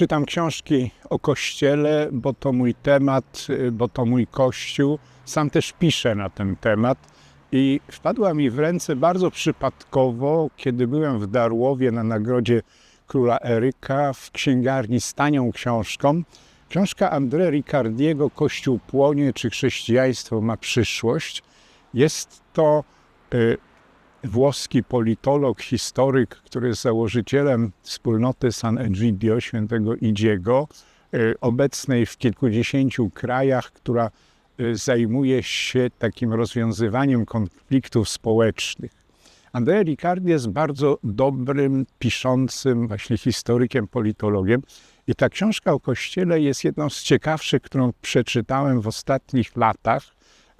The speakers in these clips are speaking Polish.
Czytam książki o kościele, bo to mój temat, bo to mój kościół. Sam też piszę na ten temat. I wpadła mi w ręce bardzo przypadkowo, kiedy byłem w Darłowie na nagrodzie króla Eryka w księgarni z tanią książką. Książka André Ricardiego Kościół płonie, czy chrześcijaństwo ma przyszłość. Jest to y, włoski politolog, historyk, który jest założycielem wspólnoty San Egidio, świętego Idziego, y, obecnej w kilkudziesięciu krajach, która y, zajmuje się takim rozwiązywaniem konfliktów społecznych. Andrea Riccardi jest bardzo dobrym, piszącym właśnie historykiem, politologiem i ta książka o Kościele jest jedną z ciekawszych, którą przeczytałem w ostatnich latach,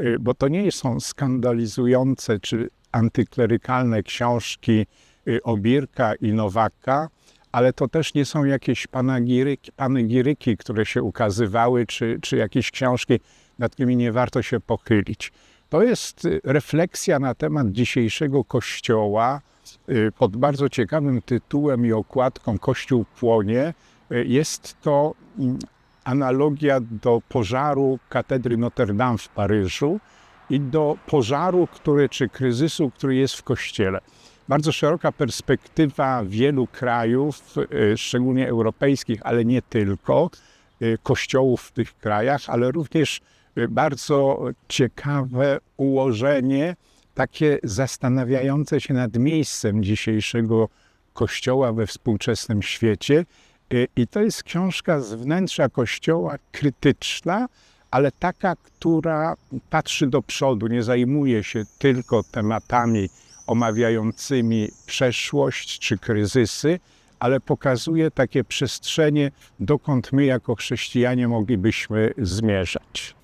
y, bo to nie są skandalizujące czy antyklerykalne książki y, Obirka i Nowaka, ale to też nie są jakieś panegiryki, panegiryki które się ukazywały, czy, czy jakieś książki, nad którymi nie warto się pochylić. To jest y, refleksja na temat dzisiejszego Kościoła y, pod bardzo ciekawym tytułem i okładką Kościół płonie. Y, Jest to mm, analogia do pożaru katedry Notre Dame w Paryżu i do pożaru, który, czy kryzysu, który jest w Kościele. Bardzo szeroka perspektywa wielu krajów, szczególnie europejskich, ale nie tylko, kościołów w tych krajach, ale również bardzo ciekawe ułożenie, takie zastanawiające się nad miejscem dzisiejszego Kościoła we współczesnym świecie. Y, I to jest książka z wnętrza Kościoła krytyczna, ale taka, która patrzy do przodu, nie zajmuje się tylko tematami omawiającymi przeszłość czy kryzysy, ale pokazuje takie przestrzenie, dokąd my jako chrześcijanie moglibyśmy zmierzać.